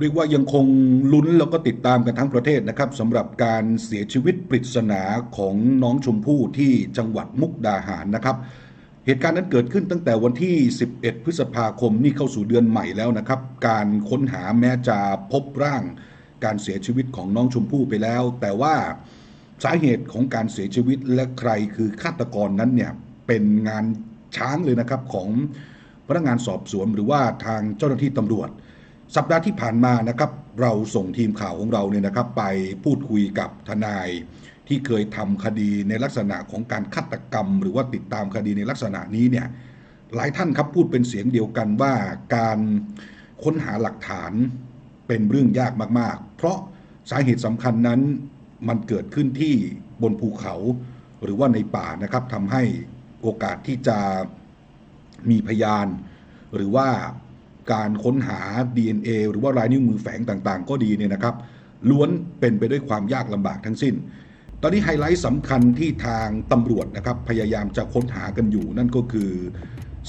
เรียกว่ายังคงลุ้นแล้วก็ติดตามกันทั้งประเทศนะครับสำหรับการเสียชีวิตปริศนาของน้องชมพู่ที่จังหวัดมุกดาหารนะครับ เหตุการณ์นั้นเกิดขึ้นตั้งแต่วันที่ 11 พฤษภาคมนี่เข้าสู่เดือนใหม่แล้วนะครับ การค้นหาแม้จะพบร่าง การเสียชีวิตของน้องชมพู่ไปแล้ว แต่ว่าสาเหตุของการเสียชีวิตและใครคือฆาตกรนั้นเนี่ยเป็นงานช้างเลยนะครับของพนักงานสอบสวนหรือว่าทางเจ้าหน้าที่ตำรวจ สัปดาห์ที่ผ่านมานะครับเราส่งทีมข่าวของเราเนี่ยนะครับ ไปพูดคุยกับทนายที่เคยทำคดีในลักษณะของการฆาตกรรม หรือว่าติดตามคดีในลักษณะนี้เนี่ยหลายท่านครับพูดเป็นเสียงเดียวกันว่าการค้นหาหลักฐานเป็นเรื่องยากมาก ๆ เพราะสาเหตุสำคัญนั้นมันเกิดขึ้นที่บนภูเขาหรือว่าในป่านะครับทำให้โอกาสที่จะมีพยาน หรือว่า การค้นหา DNA หรือว่าลายนิ้วมือแฝงต่างๆ ก็ดีเนี่ยนะครับ ล้วนเป็นไปด้วยความยากลำบากทั้งสิ้น ตอนนี้ไฮไลท์สำคัญที่ทางตำรวจนะครับพยายามจะค้นหากันอยู่ นั่นก็คือ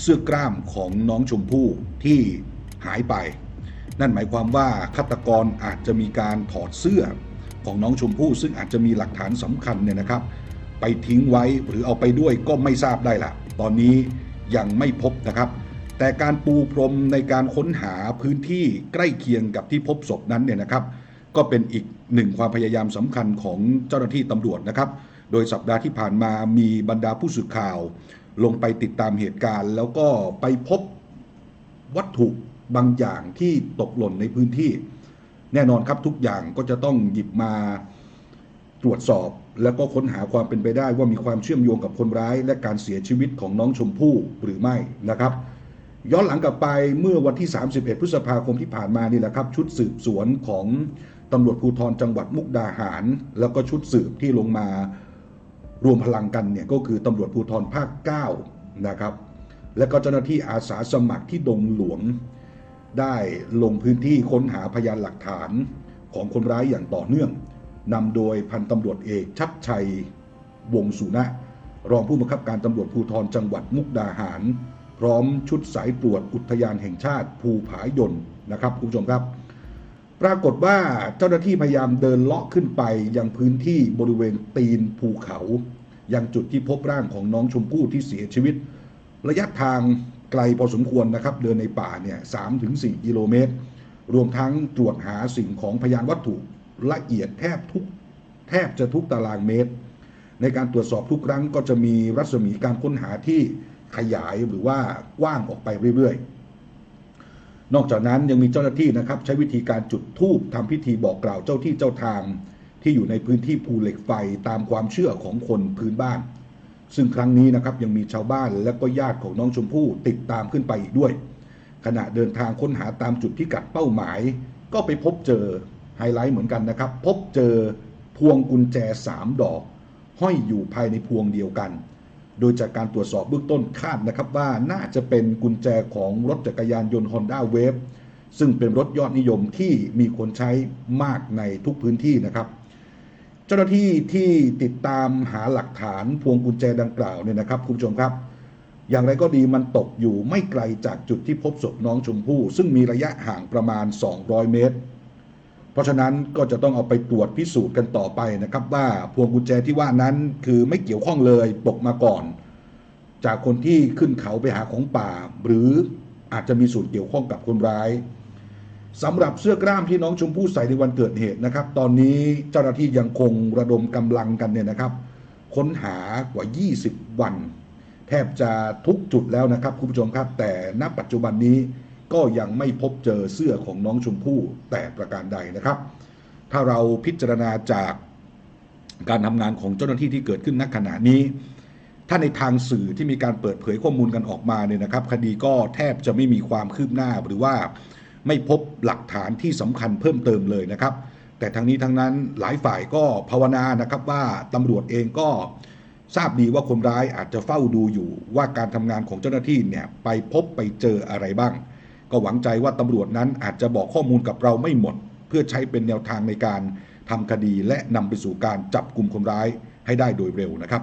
เสื้อกล้ามของน้องชมพู่ที่หายไป นั่นหมายความว่าฆาตกรอาจจะมีการถอดเสื้อของน้องชมพู่ ซึ่งอาจจะมีหลักฐานสำคัญเนี่ยนะครับ ไปทิ้งไว้หรือเอาไปด้วยก็ไม่ทราบได้ละตอนนี้ยังไม่พบนะครับ แต่การปูพรมในการค้นหาพื้นที่ใกล้เคียงกับที่พบศพนั้นเนี่ยนะครับ ก็เป็นอีกหนึ่งความพยายามสำคัญของเจ้าหน้าที่ตำรวจนะครับ โดยสัปดาห์ที่ผ่านมามีบรรดาผู้สื่อข่าว ลงไปติดตามเหตุการณ์ แล้วก็ไปพบวัตถุบางอย่างที่ตกหล่นในพื้นที่ แน่นอนครับทุกอย่างก็จะต้องหยิบมาตรวจสอบแล้วก็ค้นหาความเป็นไปได้ว่ามีความเชื่อมโยงกับคนร้าย และการเสียชีวิตของน้องชมพู่หรือไม่นะครับ ย้อนหลังกลับไปเมื่อวันที่ 31 พฤษภาคมที่ผ่านมานี่แหละครับ ชุดสืบสวนของตำรวจภูธรจังหวัดมุกดาหาร แล้วก็ชุดสืบที่ลงมารวมพลังกันเนี่ยก็คือตำรวจภูธรภาค 9 นะครับ และก็เจ้าหน้าที่อาสาสมัครที่ดงหลวง ได้ลงพื้นที่ค้นหาพยานหลักฐานของคนร้ายอย่างต่อเนื่องนำโดยพันตำรวจเอกชัดชัยวงสุนะ รองผู้บังคับการตำรวจภูธรจังหวัดมุกดาหาร พร้อมชุดสายตรวจอุทยานแห่งชาติภูผายนนะครับคุณผู้ชมครับ ปรากฏว่าเจ้าหน้าที่พยายามเดินเลาะขึ้นไปยังพื้นที่บริเวณตีนภูเขา ยังจุดที่พบร่างของน้องชมพู่ที่เสียชีวิต ระยะทางไกลพอสมควรนะครับ เดินในป่าเนี่ยสามถึงสี่กิโลเมตร รวมทั้งตรวจหาสิ่งของพยานวัตถุละเอียดแทบทุกแทบจะทุกตารางเมตร ในการตรวจสอบทุกครั้งก็จะมีรัศมีการค้นหาที่ ขยายหรือว่ากว้างออกไปเรื่อยๆ นอกจากนั้นยังมีเจ้าหน้าที่นะครับ ใช้วิธีการจุดธูปทำพิธีบอกกล่าวเจ้าที่เจ้าทาง ที่อยู่ในพื้นที่ภูเหล็กไฟตามความเชื่อของคนพื้นบ้าน ซึ่งครั้งนี้นะครับยังมีชาวบ้านและก็ญาติของน้องชมพู่ติดตามขึ้นไปอีกด้วย ขณะเดินทางค้นหาตามจุดพิกัดเป้าหมาย ก็ไปพบเจอไฮไลท์เหมือนกันนะครับ พบเจอพวงกุญแจ 3 ดอก ห้อยอยู่ภายในพวงเดียวกัน โดยจากการตรวจสอบเบื้องต้นคาดนะครับว่าน่าจะเป็นกุญแจของรถจักรยานยนต์ Honda Wave ซึ่งเป็นรถยอดนิยมที่มีคนใช้มากในทุกพื้นที่นะครับ เจ้าหน้าที่ที่ติดตามหาหลักฐานพวงกุญแจดังกล่าวเนี่ยนะครับคุณผู้ชมครับ อย่างไรก็ดีมันตกอยู่ไม่ไกลจากจุดที่พบศพน้องชมพู่ ซึ่งมีระยะห่างประมาณ 200 เมตร เพราะฉะนั้นก็จะต้องเอาไปตรวจพิสูจน์กันต่อไปนะครับ ว่าพวงกุญแจที่ว่านั้นคือไม่เกี่ยวข้องเลยตกมาก่อน จากคนที่ขึ้นเขาไปหาของป่า หรืออาจจะมีส่วนเกี่ยวข้องกับคนร้ายสำหรับเสื้อกล้ามที่น้องชมพู่ใส่ในวันเกิดเหตุนะครับ ตอนนี้เจ้าหน้าที่ยังคงระดมกำลังกันเนี่ยนะครับ ค้นหากว่า 20 วัน แทบจะทุกจุดแล้วนะครับคุณผู้ชมครับ แต่ณปัจจุบันนี้ ก็ยังไม่พบเจอเสื้อของน้องชมพู่แต่ประการใดนะครับ ถ้าเราพิจารณาจากการทำงานของเจ้าหน้าที่ที่เกิดขึ้นณขณะนี้ ถ้าในทางสื่อที่มีการเปิดเผยข้อมูลกันออกมาเนี่ยนะครับ คดีก็แทบจะไม่มีความคืบหน้าหรือว่าไม่พบหลักฐานที่สำคัญเพิ่มเติมเลยนะครับ แต่ทั้งนี้ทั้งนั้นหลายฝ่ายก็ภาวนานะครับว่าตำรวจเองก็ทราบดีว่าคนร้ายอาจจะเฝ้าดูอยู่ว่าการทำงานของเจ้าหน้าที่เนี่ยไปพบไปเจออะไรบ้าง ก็หวังใจว่าตำรวจนั้นอาจจะบอกข้อมูลกับเราไม่หมด เพื่อใช้เป็นแนวทางในการทำคดีและนำไปสู่การจับกลุ่มคนร้ายให้ได้โดยเร็วนะครับ